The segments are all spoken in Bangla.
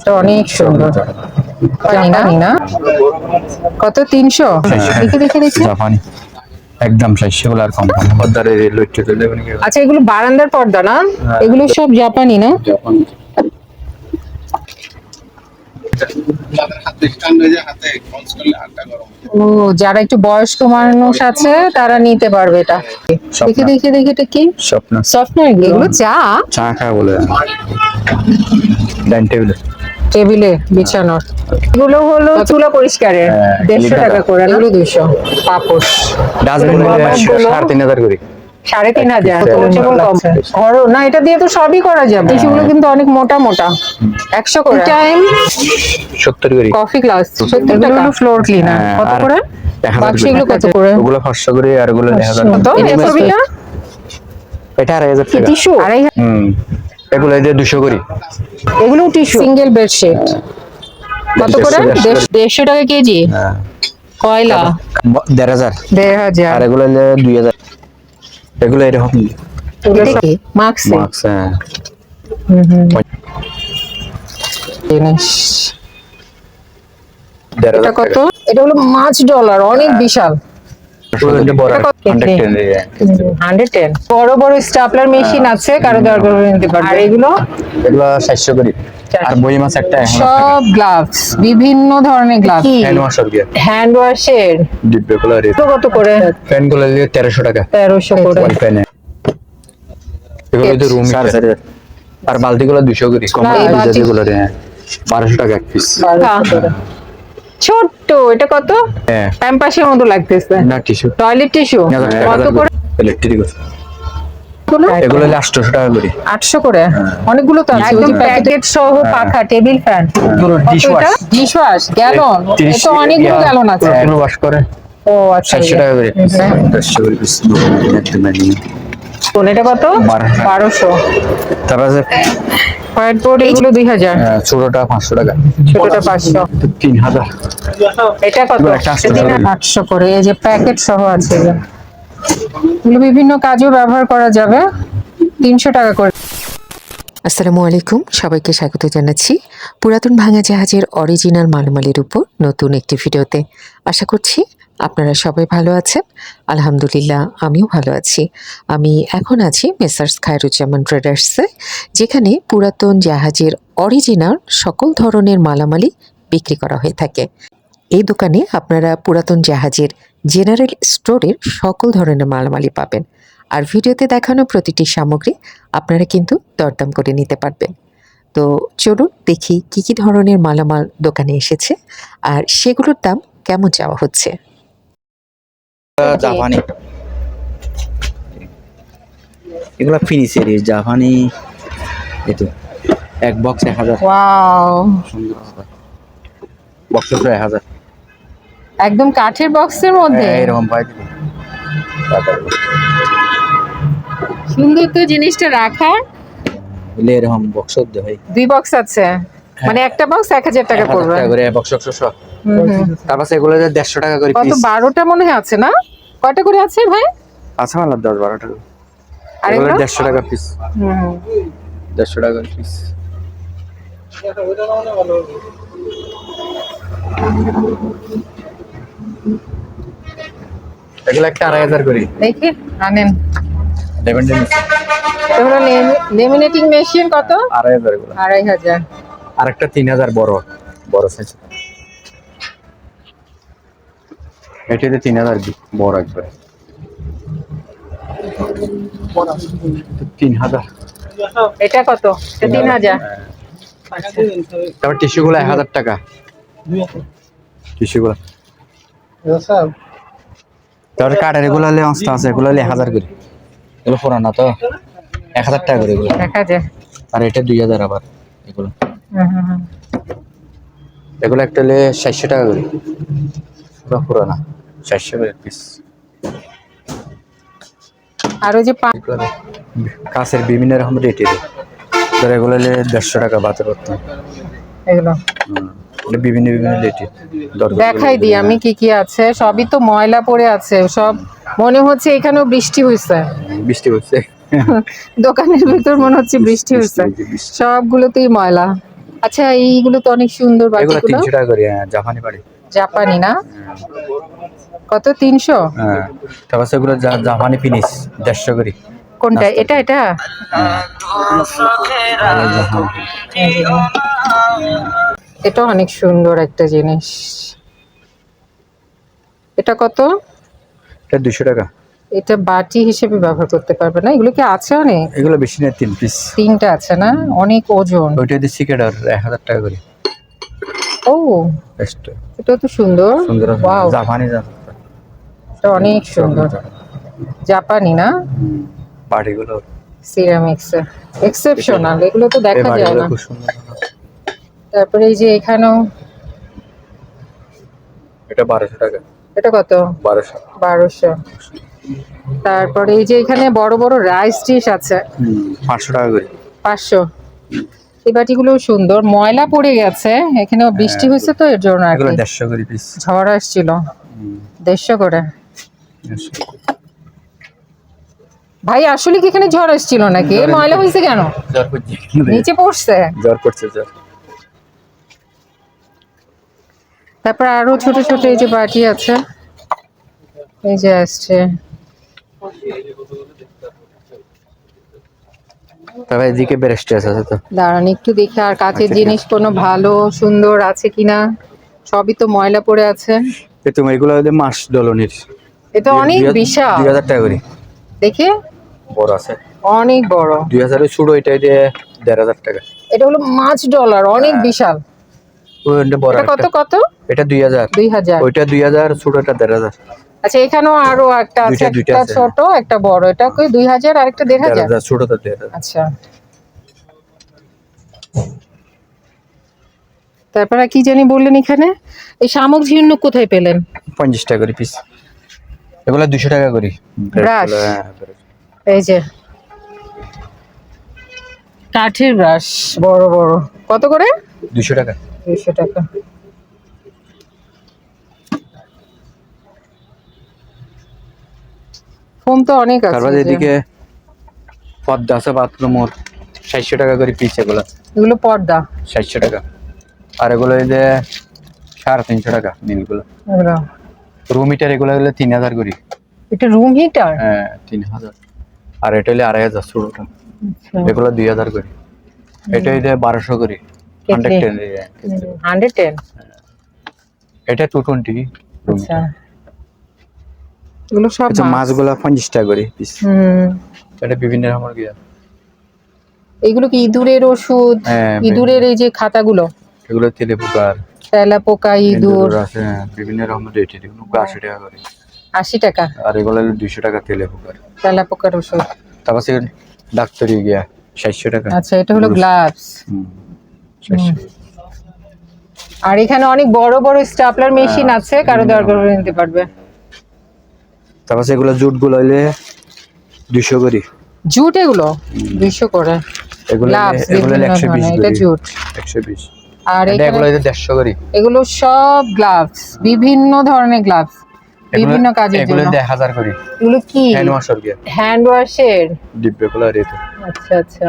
এটা অনেক সুন্দর। না? কত? তিনশো? দেখে দেখে দেখে জাপানি। একদম চারশো সেগুলো আর কম পর্দার রেলওয়ে আচ্ছা এগুলো বারান্দার পর্দা না? এগুলো সব জাপানি না? জাপানি। ও যারা একটু বয়স্ক মানুষ আছে তারা নিতে পারবে এটা। দেখে দেখে দেখে এটা কি? স্বপ্ন। স্বপ্ন এগুলো। চা? চা খা বলে। ডাইনিং টেবিলে। টেবিলে বিছানোর। এগুলো হলো চুলা পরিষ্কারের। হ্যাঁ, দেড়শো টাকা টাকা। করে এগুলো দুশো পাপোশ। ডাস্টবিন সাড়ে তিন হাজার করে। সাড়ে তিন হাজার। কম ঘরও না এটা দিয়ে তো সবই করা যাবে। সেগুলো কিন্তু অনেক মোটা মোটা। একশো করে। টাইম সত্তর করে। কফি গ্লাস সত্তর টাকা। ফ্লোর ক্লিনার হ্যাঁ, কত করে। এগুলো কত করে? ওগুলো পাঁচশো করে আর ওগুলো এটা আড়াই হাজার টিস্যু আড়াই এগুলো এই যে দুশো করি। এগুলো টিস্যু সিঙ্গেল বেডশিট কত করে? দেড়শো, দেড়শো দেড়- দেড়শো টাকা কেজি? হ্যাঁ। কয়লা? দেড় হাজার। দেড় হাজার। আর এগুলো দুই হাজার। এগুলো এরকম মার্কস হ্যাঁ। জিনিস। এটা কত? এটা হলো মাছ ডলার অনেক বিশাল। বড় বড় স্টাপলার মেশিন আছে কারও দরকার নিতে পারবে। আর এগুলো? এগুলো করি। বই মাছ একটা সব গ্লাভস বিভিন্ন ধরনের গ্লাভস হ্যান্ড ওয়াশ আর হ্যান্ড ওয়াশের ডিব্বে গুলো আর কত করে? ফ্যানগুলো দিয়ে তেরোশো টাকা। তেরোশো করে। ওয়াল ফ্যানে এগুলো তো রুম আর বালতি গুলো দুশো করি। না, এই বালতি- গুলো বারোশো টাকা এক পিস ছোট্ট এটা কত? হ্যাঁ। প্যাম্পাসের মতো লাগতেছে। না টিস্যু টয়লেট টিস্যু কত করে? ইলেকট্রিক গুলো? এগুলো হলে আটশোশো টাকা করি। আটশো করে? অনেকগুলো তো আছে। একদম প্যাকেট সহ পাখা table fan dish wash gallon এটা? অনেকগুলো গ্যালন আছে। এগুলো ওয়াশ করে। ও আচ্ছা। সাতশো টাকা করে। চারশো করে পিস এটা কত? বারোশো। তারপর আছে হোয়াইট বোর্ড এগুলো হাজার। আহ, ছোটটা পাঁচশো টাকা। ছোটটা পাঁচশো। তিন হাজার। এটা কত? এগুলো একটা আটশো তিন টাকা। আটশো করে। এই যে প্যাকেট সহ আছে। এগুলো। বিভিন্ন কাজেও ব্যবহার করা যাবে। তিনশো টাকা করে। আসসালামু আলাইকুম, সবাইকে স্বাগত জানাচ্ছি। পুরাতন ভাঙা জাহাজের অরিজিনাল মালমালির উপর নতুন একটি ভিডিওতে। আশা করছি আপনারা সবাই ভালো আছেন। আলহামদুলিল্লাহ, আমিও ভালো আছি। আমি এখন আছি মেসার্স খায়রুজ্জামান ট্রেডার্সে যেখানে পুরাতন জাহাজের অরিজিনাল সকল ধরনের মালামালি বিক্রি করা হয়ে থাকে। এই দোকানে আপনারা পুরাতন জাহাজের জেনারেল স্টোরের সকল ধরনের মালামালি পাবেন। আর ভিডিওতে দেখানো প্রতিটি সামগ্রী আপনারা কিন্তু দরদাম করে নিতে পারবেন। তো চলুন দেখি কি কি ধরনের মালামাল দোকানে এসেছে আর সেগুলোর দাম কেমন চাওয়া হচ্ছে? জাপানি। এগুলা ফিনিশ সিরিজ জাপানি। এক বক্স এক হাজার। বক্স এক হাজার। একদম কাঠের বক্সের মধ্যে? হ্যাঁ, এরকম পাই সুন্দর তো জিনিসটা রাখা। এলে এরকম বক্স দে ভাই দুই বক্স আছে। মানে একটা বক্স এক হাজার টাকা এক হাজার পড়বে। টাকা করে বক্স বক্স সব হুম, হুম। তারপর এগুলো যে দেড়শো টাকা করে কত পিস বারোটা মনে হয় আছে না? কয়টা করে আছে ভাই? আছে মানে দশ বারো টাকা আর এগুলো এগুলো দেড়শো টাকা পিস হুম। দেড়শো টাকা পিস এগুলো একটা আড়াই হাজার করি। দেখি আনেন। লেভেন তোমরা লেমিনেটিং মেশিন কত? আড়াই হাজার এগুলো। আড়াই হাজার। আর তিন হাজার বড় বড় সাইজ এটিতে তিন হাজার বড় একবারে। তিন হাজার। এটা কত? তিন হাজার। তারপর টিস্যু গুলো এক হাজার টাকা। টিস্যু গুলো। তারপরে কাঠের এগুলো হলে অস্ত আছে এগুলো হলে এক হাজার করে। এগুলো পুরানা তো? এক হাজার টাকা করে এগুলো। আর এটা দুই হাজার আবার এগুলো। এগুলো একটা হলে চারশো টাকা করে। এগুলো পুরানা চারশো করে পিস আর ওই যে কাছের বিভিন্ন রকম রেটের এগুলো হলে দেড়শো টাকা বাতে করতাম। এগুলো। বিভিন্ন বিভিন্ন রেটের দেখাই দিই আমি কি কি আছে। সবই তো ময়লা পড়ে আছে। সব মনে হচ্ছে এখানেও বৃষ্টি হয়েছে বৃষ্টি হচ্ছে। দোকানের ভিতর মনে হচ্ছে বৃষ্টি হচ্ছে হয়েছে, সবগুলোতেই ময়লা। আচ্ছা এইগুলো তো অনেক সুন্দর বাটিগুলো টাকা করে হ্যাঁ, জাপানি বাড়ি। জাপানি না? কত? তিনশো? হ্যাঁ তারপর সেগুলো জাপানি ফিনিশ দেড়শো করে। কোনটা? এটা এটা? এটা অনেক সুন্দর একটা জিনিস। এটা কত? এটা দুশো টাকা। এটা বাটি হিসেবে ব্যবহার করতে পারবে না। এগুলো কি আছে অনেক? এগুলো বেশি নেই তিন পিস তিনটা আছে না? অনেক ওজন। ওইটা দিয়ে সিকেট আর এক হাজার টাকা করে। ও এটা তো সুন্দর। সুন্দর ওয়াও জাপানি। এটা অনেক সুন্দর। জাপানি না? বাড়িগুলো সিরামিক্স এক্সেপশনাল এগুলো তো দেখা যায় না। খুব সুন্দর। তারপরে এই যে এখানেও এটা বারোশো টাকা। এটা কত? বারোশো। বারোশো। তারপরে এই যে এখানে বড় বড় রাইস ডিশ আছে। পাঁচশো টাকা করে। পাঁচশো। এই বাটিগুলো সুন্দর ময়লা পড়ে গেছে এখানে বৃষ্টি হয়েছে তো এর জন্য আর দেড়শো করে পিস ঝড় আসছিল। দেড়শো করে। ভাই আসলে কি এখানে ঝড় আসছিল নাকি? ময়লা হয়েছে কেন? নিচে পড়ছে? জ্বর করছে জ্বর। তারপর আরও ছোট ছোট এই যে বাটি আছে এই যে আসছে। তারপর এদিকে ব্রেস্ট আছে তো? দাঁড়ান একটু দেখি আর কাছের জিনিস কোনো ভালো সুন্দর আছে কিনা। সবই তো ময়লা পড়ে আছে। এ তোমার এগুলো হচ্ছে মাস ডলনির এটা অনেক বিশাল। দুই হাজার টাকা করে। দেখে। বড় আছে। অনেক বড়। দুই হাজারের শুরু এটা দিয়ে দেড় হাজার টাকা। এটা হলো মাছ ডলার অনেক বিশাল। বড় এটা কত কত? ওইটা ছোটটা আচ্ছা এখানেও আরও একটা আছে ছোট একটা বড়। এটা কই আর একটা ছোটটা আচ্ছা। তারপরে কি জানি বললেন এখানে? এই শামুক ঝিনুক কোথায় পেলেন? পঞ্চাশ টাকা করে পিস এগুলো দুশো টাকা করি। এই যে। কাঠের ব্রাশ বড় বড়। কত করে? দুশো টাকা। দুইশো টাকা। ফোম তো অনেক আছে তারপর এদিকে পদ্মা আছে বাথরুম ওর ষাটশো টাকা করে পিস এগুলো। এগুলো পর্দা। ষাটশো টাকা। আর এগুলো এই যে সাড়ে তিনশো টাকা নীলগুলো এগুলো। রুম হিটার এগুলো হলে তিন হাজার করি। এটা রুম হিটার হ্যাঁ তিন হাজার। আর এটা হলে আড়াই হাজার ছোটটা এগুলো দুই হাজার করি। এটা এই যে বারোশো করি। হান্ড্রেড টেন এটা টু টোয়েন্টি আচ্ছা। এগুলো সব আচ্ছা মাছগুলো পঞ্চাশ টাকা করে পিস এটা বিভিন্ন রকমের কি? এগুলো কি ইঁদুরের ওষুধ? হ্যাঁ, ইঁদুরের এই যে খাতাগুলো? এগুলো তেলে পোকার। তেলা পোকা ইঁদুর। হ্যাঁ, বিভিন্ন রকমের রেট এগুলো আশি টাকা করে। আশি টাকা? আর এগুলো হলো দুইশো টাকা তেলে পোকার। তেলা পোকার ওষুধ। তারপর সে ডাক্তারি গিয়া ষাটশো টাকা। আচ্ছা এটা হলো গ্লাভস হুম, 600 আর এখানে অনেক বড় বড় স্টাপলার মেশিন আছে কারও দরকার হলে নিতে পারবে। তারপর সেগুলো জুটগুলো হইলে দুইশো করি। জুট এগুলো? দুইশো করে। এগুলো এগুলো হইলে বিভিন্ন একশো বিশ ধরনের। এটা জুট। একশো বিশ। আর এটা এগুলো হইলে দেড়শো করি। এগুলো সব গ্লাভস বিভিন্ন ধরনের গ্লাভস বিভিন্ন কাজের এগুলো জন্য। এক হাজার করি। এগুলো কি? হ্যান্ড ওয়াশার হ্যান্ড ওয়াশের ডিব্বে গুলো আচ্ছা আচ্ছা।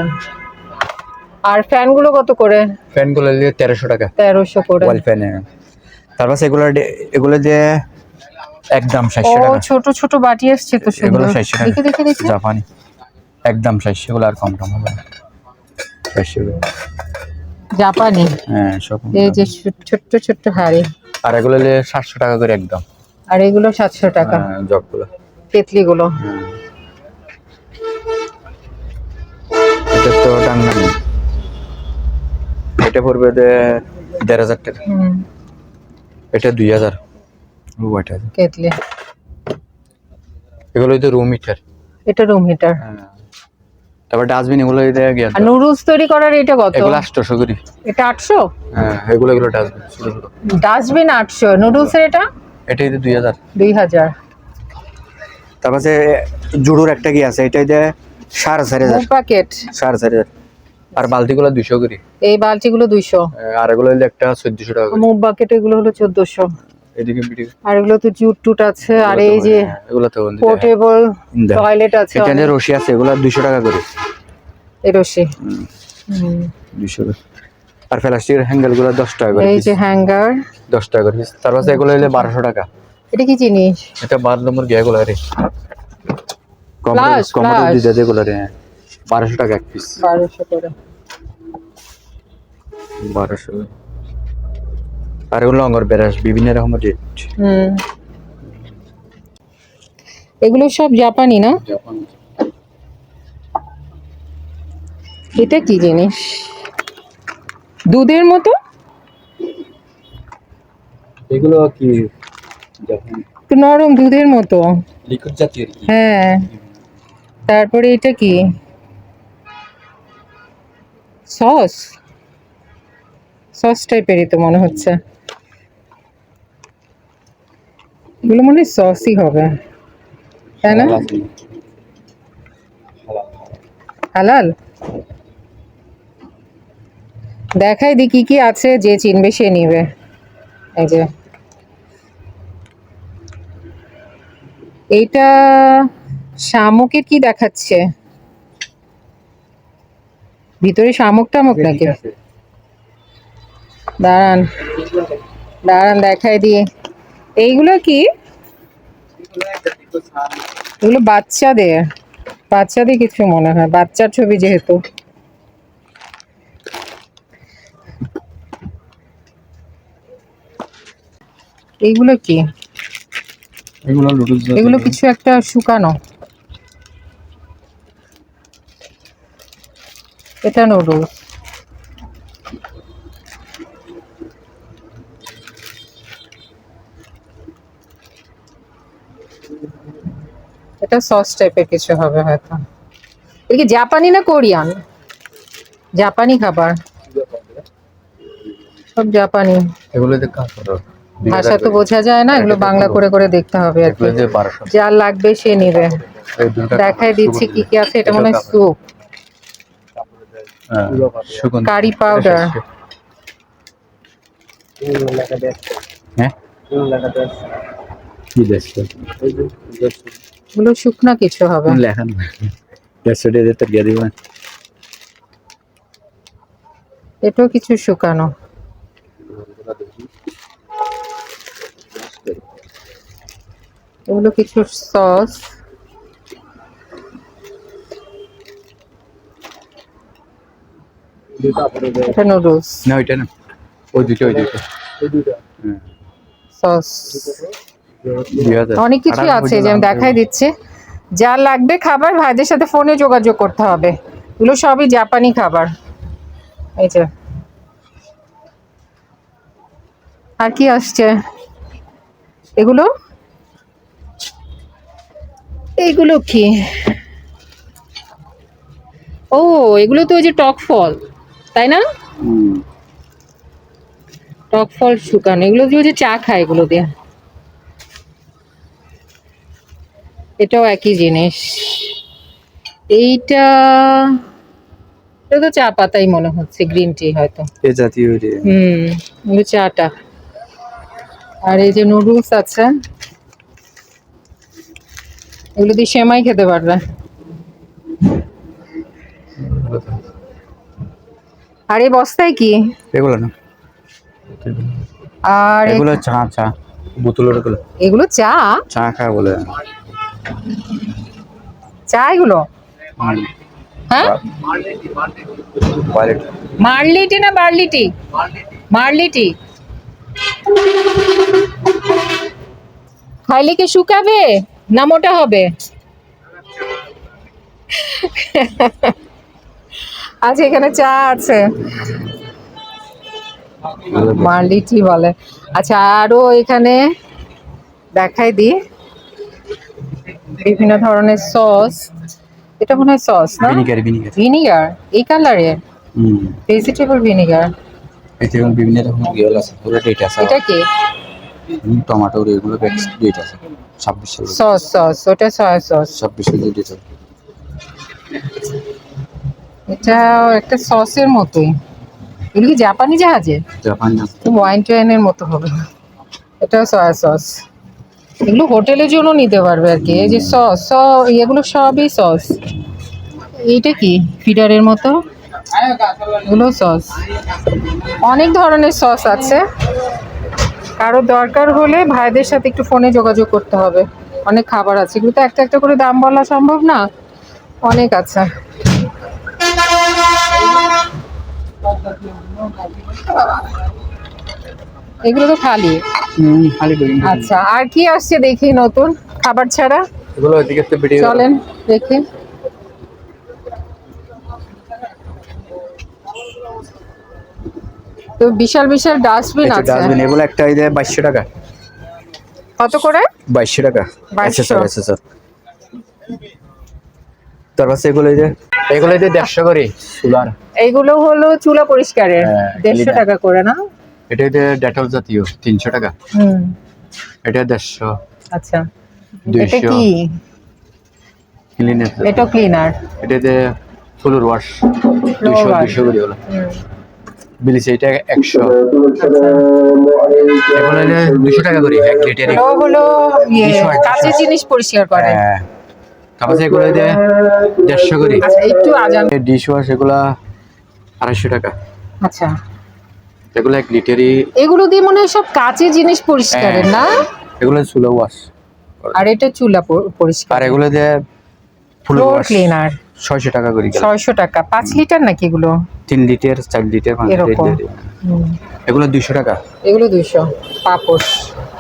আর ফ্যানগুলো কত করে? ফ্যানগুলো হইলে তেরোশো টাকা। তেরোশো করে। ওয়াল ফ্যান তারপর সেগুলো এগুলো দিয়ে একদম ও ষাটশো টাকা। ছোট ছোট বাটি আসছে তো এগুলো সুন্দর ষাটশো দেখে দেখে টাকা দেখে। জাপানি। একদম ষাটশো গুলো আর কম টম হবে না। ষাটশো জাপানি। হ্যাঁ সব এই যে ছো- ছোট্ট ছোট্ট হাড়ি আর এগুলো হলে সাতশো টাকা করে একদম। আর এগুলো সাতশো টাকা। হ্যাঁ, জগগুলো। তেতলি গুলো এটা তো ডাঙ্গা এটা পড়বে দেড় হাজার টাকা। হুম। এটা দুই হাজার। কেতলি এগুলো তো রুম হিটার এটা রুম হিটার তারপর ডাস্টবিন এগুলো এই গিয়া আর নুডলস তৈরি করার এটা কত? এগুলো আটশোশো করি। এটা আটশো? হ্যাঁ এগুলো এগুলো ডাস্টবিন ছোট ছোট ডাস্টবিন আটশো। নুডলসের এটা? এটা হাজার। দুই হাজার। তারপর যে জুডোর একটা কি আছে? এটা চারি হাজার। প্যাকেট সাড়ে চারি হাজার। আর বালতিগুলো দুশো করি। এই বালতিগুলো দুইশো। আর এগুলো হলে একটা চোদ্দশো টাকা করে। মুভ বাকেট এগুলো হলো চোদ্দশো। এদিকে ভিডিও আর এগুলো তো জুট টুট আছে আর এই যে এগুলো তো পোর্টেবল টয়লেট আছে অনেক। রশি আছে এগুলো দুশো টাকা করে। এই রশি। হুম। দুশো আর প্লাস্টিকের হ্যাঙ্গেলগুলো দশ টাকা করে এই যে হ্যাঙ্গার। দশ টাকা করে piece। তারপর এগুলো হলে বারোশো টাকা। এটা কি জিনিস? এটা বাদ নম্বর গিয়ে এগুলো রে। কমর flash. দিতে এগুলো রে বারোশো টাকা এক পিস বারোশো করে। বারোশো। আর এগুলো লঙ্গর বেরাস বিভিন্ন রকমের রেট। হুম। এগুলো সব জাপানি না? এটা কি জিনিস? দুধের মতো? এগুলো কি নরম দুধের মতো। লিকুইড জাতীয় হ্যাঁ। তারপরে এটা কি? সস? সস টাইপেরই তো মনে হচ্ছে। এগুলো মনে হয় সসই হবে। তাই না? হালাল। দেখাই দি কি কি আছে যে চিনবে সে নিবে। এই যে। এইটা শামুকের কি দেখাচ্ছে? ভিতরে শামুক টামুক নাকি? দাঁড়ান। দাঁড়ান দেখাই দিয়ে। এইগুলো কি? এগুলো বাচ্চাদের। বাচ্চাদের কিছু মনে হয়। বাচ্চার ছবি যেহেতু। এইগুলো কি? এগুলো এগুলো কিছু একটা শুকানো। এটা নুডলস। এটা সস টাইপের কিছু হবে হয়তো। এটা কি জাপানি না কোরিয়ান? জাপানি খাবার। সব জাপানি। এগুলো ভাষা তো বোঝা যায় না এগুলো বাংলা করে করে দেখতে হবে আর কি। যার লাগবে সে নিবে। দেখাই দিচ্ছি কি কি আছে এটা মনে হয় স্যুপ হ্যাঁ, কারি পাউডার হ্যাঁ? কি দেখছ এগুলো শুকনা কিছু হবে। লেখা না। দেড়শো দিয়ে গিয়ে দিবেন এটাও কিছু শুকানো। এগুলো কিছু সস। এটা নুডলস না ওইটা না। ওই দুটো ওই দুটো। হ্যাঁ, সস। অনেক কিছু আঠারো আছে যে আমি দেখাই দিচ্ছি। যা লাগবে খাবার ভাইদের সাথে ফোনে যোগাযোগ করতে হবে। এগুলো সবই জাপানি খাবার। এই যে। আর কি আসছে? এগুলো? এইগুলো কি? ও এগুলো তো ওই যে টক ফল। তাই না? টক ফল শুকানো। এগুলো দিয়ে ওই যে চা খায় এগুলো দিয়ে। এটাও একই জিনিস। এইটা এটা তো চা পাতাই মনে হচ্ছে গ্রিন টি হয়তো। এ জাতীয় রে। হুম চাটা। আর এই যে নুডলস আছে এগুলো দিয়ে সেমাই খেতে পারবে। আর এই বস্তায় কি? এগুলো না। আর এগুলো চা চা। বোতলের এগুলো। এগুলো চা? চা খায় বলে। চা এগুলো? হ্যাঁ? মার্লিটি না বার্লিটি? মার্লিটি। খাইলে কি শুকাবে না মোটা হবে? আচ্ছা এখানে চা আছে। মার্লিটি বলে। আচ্ছা আরও এখানে দেখাই দি বিভিন্ন ধরনের সস। এটা মনে হয় সস না? Vinegar vinegar. ভিনিগার? এই কালারের হুম। ভেজিটেবল ভিনিগার এতে বিভিন্ন রকমের গেল আছে পুরো ডেট আছে। এটা কি? টমেটো এগুলো ডেট আছে। ছাব্বিশ সাল সস সস ওটা সয়া সস ছাব্বিশ সাল ডেট আছে। এটা একটা সসের মতোই। এগুলো কি জাপানি জাহাজে? জাপান না ওয়াইন টোয়াইনের মতো হবে। এটাও সয়া সস এগুলো হোটেলের জন্য নিতে পারবে আর কি। এই যে সস স, এগুলো সবই সস। এইটা কি? ফিডারের মতো? এগুলো সস। অনেক ধরনের সস আছে। কারও দরকার হলে ভাইদের সাথে একটু ফোনে যোগাযোগ করতে হবে। অনেক খাবার আছে। এগুলো তো একটা একটা করে দাম বলা সম্ভব না। অনেক আছে। এগুলো তো খালি? আচ্ছা আর কি আসছে দেখি নতুন? খাবার ছাড়া? এগুলো ভিডিও চলেন দেখি। তো বিশাল বিশাল ডাস্টবিন আছে। ডাস্টবিন এগুলো একটা এই যে বাইশশো টাকা। কত করে? বাইশশো টাকা। 2200 SSR, SSR তারপর এগুলো এই যে এগুলো এই যে দেড়শো করে সুলার এইগুলো হলো চুলা পরিষ্কারের। হ্যাঁ, দেড়শো cleaner। টাকা করে না? এটা যে ডেটল জাতীয় তিনশো টাকা। হুম। এটা দেড়শো। আচ্ছা। এটা কি? ক্লিনের এটা ক্লিনার এটা যে ফুলুর ওয়াশ। দুইশো করে বিলিস এটা একশো। এই দুশো টাকা করে এক লিটার। হলো ইয়ে, কাঁচের জিনিস পরিষ্কার করে। হ্যাঁ। তারপর এগুলো দেড়শো করে। আচ্ছা একটু আজান। ডিশ ওয়াশ এগুলা আড়াইশো টাকা। আচ্ছা। এগুলো এক লিটারই এগুলো দিয়ে মনে হয় সব কাঁচের জিনিস পরিষ্কারের না? এগুলো সুলো ওয়াশ আর এটা চুলা পরিষ্কার। আর এগুলো যে ফুল ফ্লোর ক্লিনার ছয়শো টাকা করে গেল। ছয়শো টাকা। পাঁচ লিটার নাকি এগুলো? তিন লিটার চার লিটার পাঁচ এরকম। লিটার এগুলো দুইশো টাকা। এগুলো দুইশো। পাপোশ।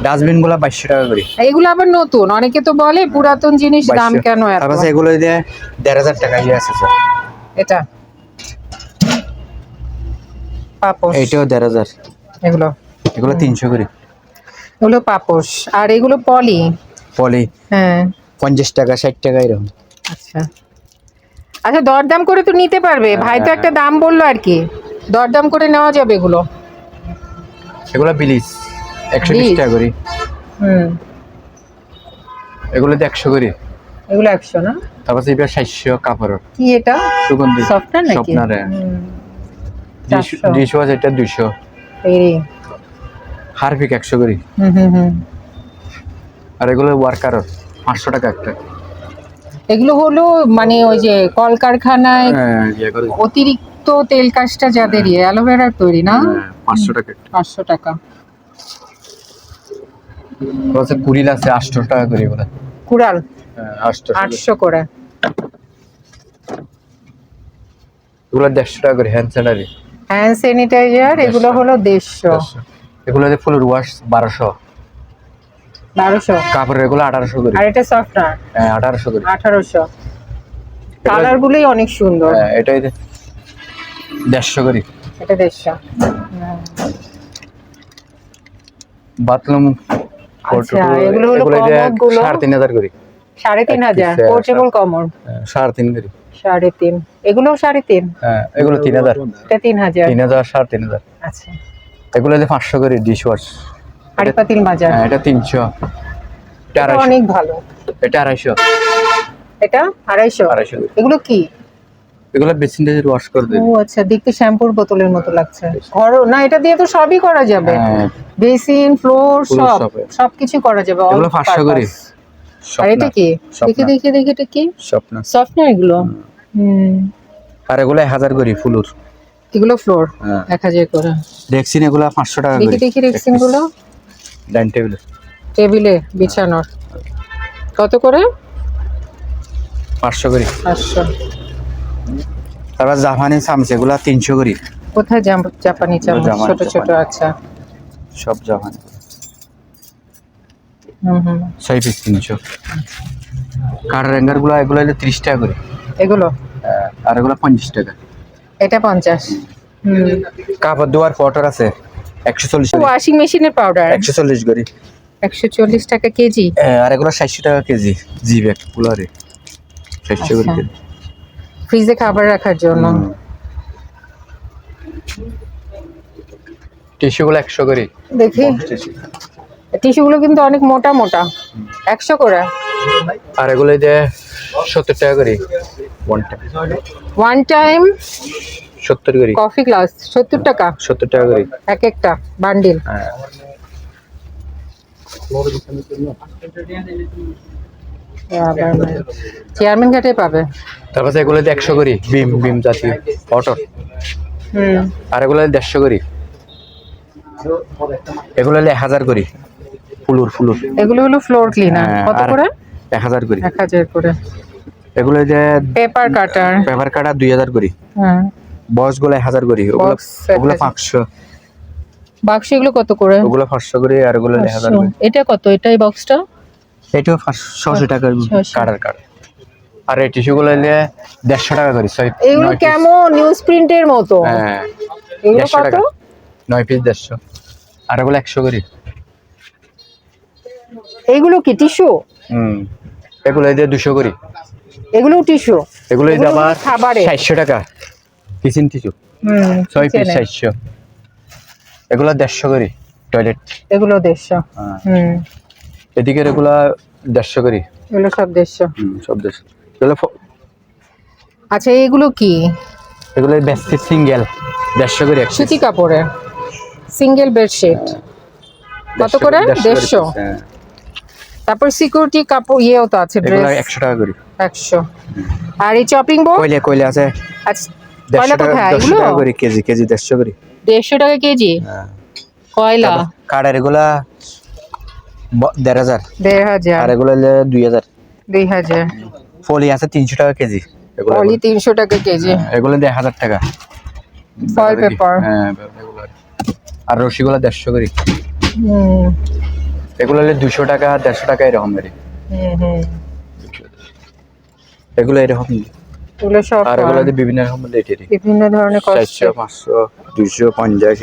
ডাস্টবিনগুলা বাইশশো টাকা করে। এগুলো আবার নতুন। অনেকে তো বলে পুরাতন জিনিস দাম কেন এত? তারপর এগুলো যে দেড় হাজার টাকা ইয়ে আছে স্যার। এটা? পাপোশ। এইটাও দেড় হাজার। এগুলো? এগুলো তিনশো করে। এগুলো পাপোশ। আর এগুলো পলি? পলি। হ্যাঁ। পঞ্চাশ টাকা ষাট টাকা এরকম। আচ্ছা। আচ্ছা দরদাম করে তো নিতে পারবে। ভাই তো একটা দাম বলল আর কি। দরদাম করে নেওয়া যাবে এগুলো। এগুলো বিলিস। একশো বিশ? টাকা করে। হুম। এগুলো তো একশো করে। এগুলো একশো না? তারপর এবার সাতশো কাপড়ের। কি এটা? সুগন্ধি। সফটওয়্যার নাকি? চারশো। ডিশ ওয়াশ এটা দুইশো। এই। হারপিক একশো করে। হুম হুম হুম। আর এগুলো ওয়ার্কার পাঁচশো টাকা একটা। এগুলো হলো মানে ওই যে কলকারখানায় হ্যাঁ ইয়ে অতিরিক্ত তেল কাজটা যাদের ইয়ে অ্যালোভেরার তৈরি না? হ্যাঁ, পাঁচশো টাকা একটা। পাঁচশো টাকা। তারপর কুড়িল আছে আটশো টাকা করে এগুলো। কুড়াল? হ্যাঁ, আটশো আটশো করে। এগুলো দেড়শো টাকা করে হ্যান্ড স্যানিটারি হ্যান্ড স্যানিটাইজার এগুলো হলো দেড়শো। এগুলো যে ফুলের ওয়াশ বারোশো। বারোশো? কাপড়ের এগুলো আঠারোশো করে। আর এটা সফটওয়্যার হ্যাঁ আঠারোশো করে। আঠারোশো। কালার গুলোই অনেক সুন্দর। হ্যাঁ এটাই দেড়শো করে। এটা দেড়শো। বাথরুম আচ্ছা, এগুলো হলো। সাড়ে তিন হাজার করে। সাড়ে তিন হাজার piece, হ্যাঁ, পোর্টেবল কমর হ্যাঁ, সাড়ে তিন করে। সাড়ে তিন। এগুলো সাড়ে তিন? হ্যাঁ এগুলো তিন হাজার। এটা তিন হাজার? তিন হাজার সাড়ে তিন হাজার। আচ্ছা। এগুলো যে পাঁচশো করে ডিশ ওয়াশ হাড়ি পাতিল মাজার হ্যাঁ এটা তিনশো। এটা অনেক ভালো। এটা আড়াইশো। এটা আড়াইশো? আড়াইশো। এগুলো কি? এগুলো বেসিন টেসিন ওয়াশ করে ও দেবে আচ্ছা দেখতে শ্যাম্পুর বোতলের মতো লাগছে। ঘর না এটা দিয়ে তো সবই করা যাবে। হ্যাঁ। বেসিন ফ্লোর সব। সব। সবকিছু করা যাবে। এগুলো 500 করে। Purpose। আর এটা কি? দেখি দেখি দেখি এটা কি? স্বপ্ন। সফটওয়্যার এগুলো? হুম। আর এগুলো হাজার করি ফুলুর। এগুলো ফ্লোর হ্যাঁ। এক হাজার করে। ডেক্সিন এগুলো পাঁচশো টাকা দেখি দেখি রেক্সিনগুলো। Dining table. টেবিলে বিছানোর। কত করে? পাঁচশো করি। পাঁচশো। তারপর জাপানি চামচ এগুলো তিনশো করি। কোথায় জাপানি চামচ? ছোট ছোট আচ্ছা। সব জাপানি। ছয় পিস তিনশো কার র্যাঙ্গারগুলো এগুলো হলো ত্রিশ টাকা করে। এগুলো? হ্যাঁ, আর এগুলো পঞ্চাশ টাকা। এটা পঞ্চাশ। কাপড় ধোয়ার পটর আছে একশো চল্লিশ ওয়াশিং মেশিনের পাউডার একশো চল্লিশ করি। একশো চল্লিশ টাকা কেজি? হ্যাঁ, আর এগুলো ষাটশো টাকা কেজি জি ব্যাগ কুলারে ষাটশো করে আচ্ছা। কেজি। ফ্রিজে খাবার রাখার জন্য। টিস্যু গুলো একশো করে। দেখি। টিস্যুগুলো কিন্তু অনেক মোটা মোটা। একশো করে। আর এগুলো যে সত্তর টাকা করে। ওয়ান টাইম সত্তর করে। কফি গ্লাস সত্তর টাকা। সত্তর টাকা করে। এক একটা বান্ডিল চেয়ারম্যান ঘাটে পাবে। তারপর এগুলো একশো করি বিম বিম জাতীয় অটর হুম। আর এগুলো দেড়শো করি। এগুলো হলে হাজার করি। ফুলুর ফুলুর। এগুলো হলো ফ্লোর ক্লিনার হ্যাঁ, কত করে? এক হাজার করি। এক হাজার করে। এগুলো যে পেপার কাটার পেপার কাটার দুই হাজার করি। হ্যাঁ। বক্সগুলো এক হাজার করি। ওগুলো ওগুলো হাজার। পাঁচশো। বাক্স এগুলো কত করে? ওগুলো পাঁচশো করি আর ওগুলো এক হাজার পাঁচশো। এটা কত? এটা এই বক্সটা এটাও পাঁচশো টাকা ছশো। কাটার কাট আর এই টিস্যু গুলো নিলে দেড়শো টাকা করি ছয় এগুলো কেমন? নিউজ প্রিন্টের মতো। হ্যাঁ। এগুলো দেড়শো কত? টাকা। নয় পিস দেড়শো। আর ওগুলো একশো করি। এগুলো কি টিস্যু? হুম এগুলো দিয়ে দুশো করি। এগুলো টিস্যু? এগুলো এগুলো আবার খাবারে। ষাটশো টাকা। Kitchen tissue. হুম ছয় পিস কিচেনে। ষাটশো এগুলো দেড়শো করি টয়লেট এগুলো দেড়শো। হুম। এদিকে এগুলো দেড়শো করি। এগুলো সব দেড়শো। হুম সব দেড়শো। এগুলো ফ- আচ্ছা এগুলো কি? এগুলো বেস্ট সিঙ্গেল দেড়শো করে এক সুতি কাপড়ের। সিঙ্গেল বেডশিট কত করে? দেড়শো তারপর সিকিউরিটি কাপড় ইয়েও তো আছে ড্রেস একশো টাকা করে। একশো। আর এই চপিং বোর্ড কইলে কইলে আছে? আচ্ছা কয়লা কোথায়? এগুলো? টাকা করে কেজি কেজি দেড়শো করে। দেড়শো টাকা কেজি? হ্যাঁ। কয়লা? এগুলা দেড় হাজার। দেড় হাজার। আর এগুলো হলে দুই হাজার। দুই হাজার। ফলি আছে তিনশো টাকা কেজি। এগুলো পলি তিনশো টাকা কেজি। হ্যাঁ, এগুলো দিয়ে হাজার টাকা। Foil paper. হ্যাঁ এগুলো আর রশিগুলো দেড়শো করি। হুম। এগুলো হলে দুশো টাকা দেড়শো টাকা এরকম হুম এগুলো এরকম। এগুলো সব আর এগুলো বিভিন্ন রকম রেটেরই বিভিন্ন ধরনের চারশো পাঁচশো দুশো পঞ্চাশ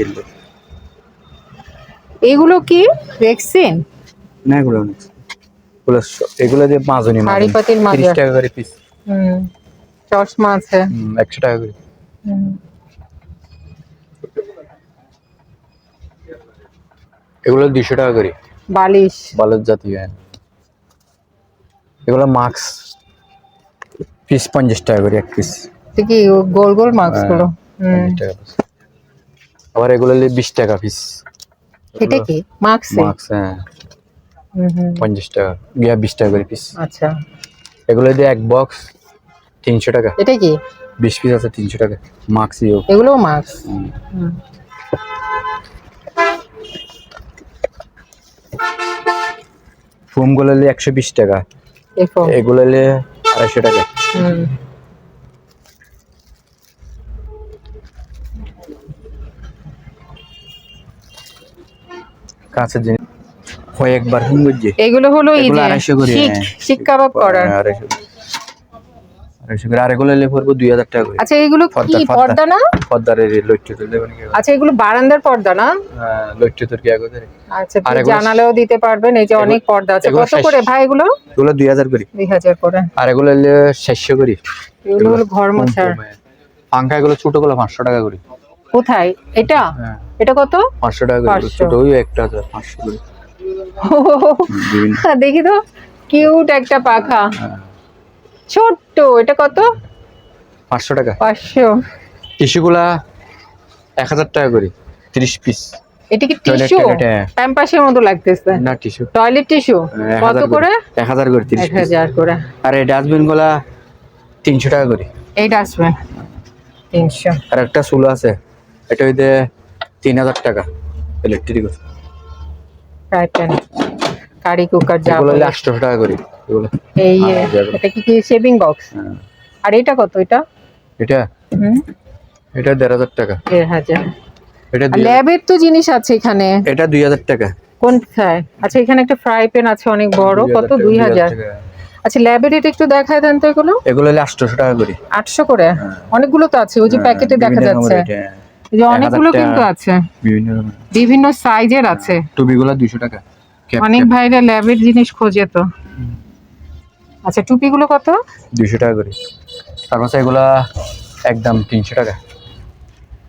এগুলো। কি? ভ্যাকসিন না এগুলো অনেক এগুলো এগুলো দিয়ে মাজনি হাঁড়ি পাতিল মাজা। তিরিশ টাকা করে পিস হুম চশমা আছে। একশো টাকা করে। এগুলো দুশো টাকা করে। বালিশ। বালুর জাতীয়। এগুলো মাস্ক পিস পঞ্চাশ টাকা করে এক পিস কি গোল গোল মাস্ক হ্যাঁ। গুলো? আবার এগুলো বিশ টাকা পিস এটা কি? মাস্ক মাস্ক হ্যাঁ। পঞ্চাশ টাকা গিয়া বিশ টাকা করে পিস আচ্ছা। এগুলো দিয়ে এক বক্স তিনশো টাকা। এটা কি? বিশ পিস আছে তিনশো টাকা মাস্ক এগুলো মাস্ক ফোমগুলো হলে একশো বিশ টাকা। এগুলো হলে আড়াইশো টাকা। কাঁচের জিনিস। একবার হুম বুঝছি এগুলো হলো এই যে আড়াইশো করে, শিক হ্যাঁ। কাবাব করার। আড়াইশো করে। আর এগুলো হলে পড়ব দুই হাজার টাকা করে। আচ্ছা এগুলো কি। পর্দা না? লইট্টু তুলতে আচ্ছা এগুলো বারান্দার পর্দা না? হ্যাঁ লইট্টু আচ্ছা জানালেও দিতে পারবেন এই যে অনেক পর্দা আছে। কত করে ভাই এগুলো? এগুলো দুই হাজার করি। দুই হাজার করে। আর এগুলো করি। এগুলো হলো ঘর মোছার। পাঙ্খা এগুলো ছোটগুলো পাঁচশো টাকা করি। কোথায়? এটা? হ্যাঁ। এটা কত? পাঁচশো টাকা করে। 500 ছোট ওই একটা আছে পাঁচশো করে। দেখি তো কিউট একটা পাখা। হ্যাঁ, ছোট্ট এটা কত? পাঁচশো টাকা। পাঁচশো। টিস্যুগুলা এক হাজার টাকা করি তিরিশ পিস এটা কি টিস্যু? হ্যাঁ। প্যাম্পাসের মতো লাগতেছে। না টিস্যু। Toilet tissue? কত করে এক হাজার করে তিরিশ পিস হাজার করে। আর এই ডাস্টবিন তিনশো টাকা করি। এইটা আসবে তিনশো। আর একটা চুলো আছে এটা হইতে তিন হাজার টাকা electric fry pan curry cooker যা বলে। আটশো টাকা করি এগুলো। এই হ্যাঁ, এটা কি কি শেভিং বক্স হ্যাঁ। আর এটা কত এটা? এটা? হুম। এটা দেড় হাজার টাকা। দেড় হাজার। এটা ল্যাবের তো জিনিস আছে এখানে। এটা দুই হাজার টাকা। কোনটায় আচ্ছা এখানে একটা ফ্রাই প্যান আছে অনেক বড়। কত? দুই হাজার আচ্ছা ল্যাবের এটা একটু দেখায় দেন তো এগুলো। এগুলো হলে আটশোশো টাকা করি। আটশো করে? হ্যাঁ। অনেকগুলো তো আছে ওই যে হ্যাঁ, প্যাকেটে দেখা বিভিন্ন যাচ্ছে। যে অনেকগুলো কিন্তু আছে। বিভিন্ন সাইজের আছে। টুপিগুলো দুইশো টাকা। অনেক ভাইরা ল্যাবের জিনিস খোঁজে তো। আচ্ছা টুপিগুলো কত? দুইশো টাকা করে। তারপর এগুলা একদম তিনশো টাকা।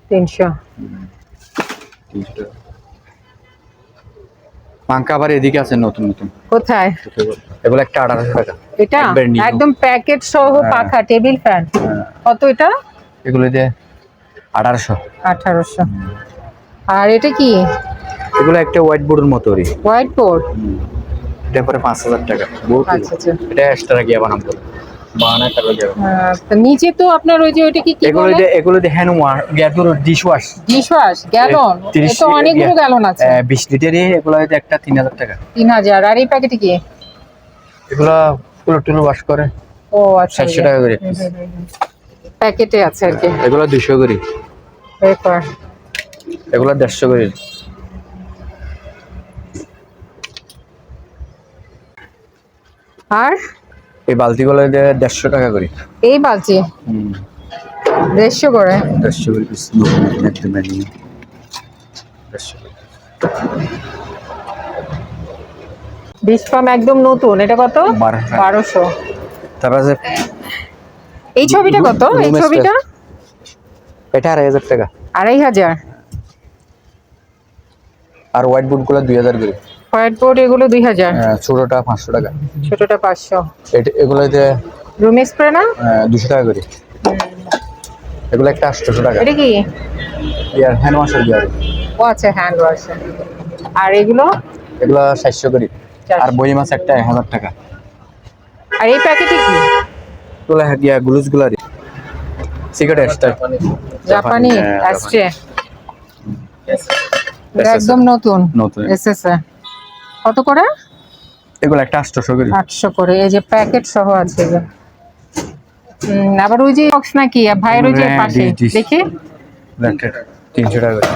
তিনশো। পাঙ্কা আবার এদিকে আছে নতুন নতুন। কোথায়? এগুলো একটা আঠারোশো টাকা এটা? একদম প্যাকেট সহ হ্যাঁ। পাখা টেবিল ফ্যান কত এটা? এগুলো দিয়ে আঠারোশো আঠারোশো। আর এটা কি? এগুলো একটা হোয়াইট বোর্ডের মতো হোয়াইট বোর্ড এটা পরে পাঁচ হাজার টাকা। বহুত আচ্ছা আচ্ছা। এটা এক্সট্রা গিয়ে বানাবো নিচে তো আপনার ওই যে ওইটা কি কি এগুলো এগুলো হ্যান্ড ওয়াশ গ্যাটোর ডিশ ওয়াশ ডিশওয়াশ গ্যালন তিরিশ এ তো অনেকগুলো ইয়ে, গ্যালন আছে। বিশ লিটারই এগুলো দিয়ে একটা তিন হাজার টাকা। তিন হাজার আর এই প্যাকেটে কি? এগুলো পুরো টুলো ওয়াশ করে। ও আচ্ছা সাতশো টাকা করে প্যাকেটে আছে আর কি। এগুলো দুশো করে পেপার এগুলো দেড়শো করে আর? এই বালতিগুলো দেড়শো টাকা করে। এই বালতি? দেড়শো করে? দেড়শো করে পিস নতুন একদম পাম নতুন এটা কত? বারোশো। তারপর এই ছবিটা কত? এই ছবিটা? এটা আড়াই হাজার টাকা। আড়াই হাজার। আর হোয়াইট বোর্ডগুলো দুই হাজার করে। হোয়াইট বোর্ড এগুলো দুই হাজার। আহ, ছোটটা পাঁচশো টাকা। ছোটটা পাঁচশো। এগুলোতে রুম স্প্রে না? দুশো টাকা করে। এগুলো একটা আটশোশো টাকা। এটা কি? ইয়ার হ্যান্ড ওয়াশার দিয়ে ও আচ্ছা হ্যান্ড ওয়াশ আর এগুলো? এগুলো সাতশো করে। আর বই মাছ একটা এক হাজার টাকা। আর এই প্যাকেটে কি? এগুলো গিয়া গ্লুজগুলো সিগারেট এক্সট্রা জাপানি হ্যাঁ, SSR একদম নতুন। নতুন। এসএস কত করে? এগুলো একটা আটশোশো করে। আটশো করে এই যে প্যাকেট সহ আছে আবার ওই যে বক্স নাকি? ভাইয়ের ওই যে হ্যাঁ, পাশে। দেখি। তিনশো টাকা করে।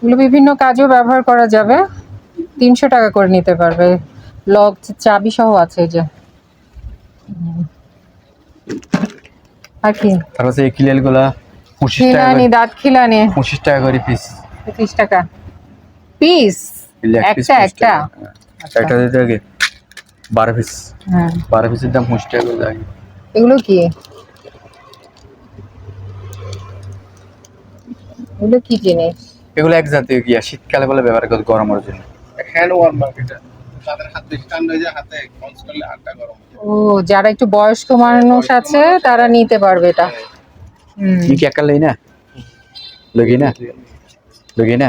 এগুলো বিভিন্ন কাজেও ব্যবহার করা যাবে। তিনশো টাকা করে নিতে পারবে। লক চাবি সহ আছে যে। আর কি? তারপর এই কিলেলগুলা পঁচিশ টাকা দাঁত খিলানি। পঁচিশ টাকা করে পিস পঁচিশ টাকা। পিস একটা একটা। আচ্ছা। একটা দিতে আগে বারো পিস হ্যাঁ। বারো পিসের দাম পঁচিশ টাকা করে লাগে এগুলো কি? এগুলো কি জিনিস? এগুলো এক জাতীয় কি শীতকালে বলে ব্যবহার করে গরমের জন্য। হ্যান্ড ওয়ার্মার এটা। হয়ে হয়ে ও যারা একটু বয়স্ক মানুষ আছে তারা নিতে পারবে এটা। কি একা লই না? লগি না? লগি না?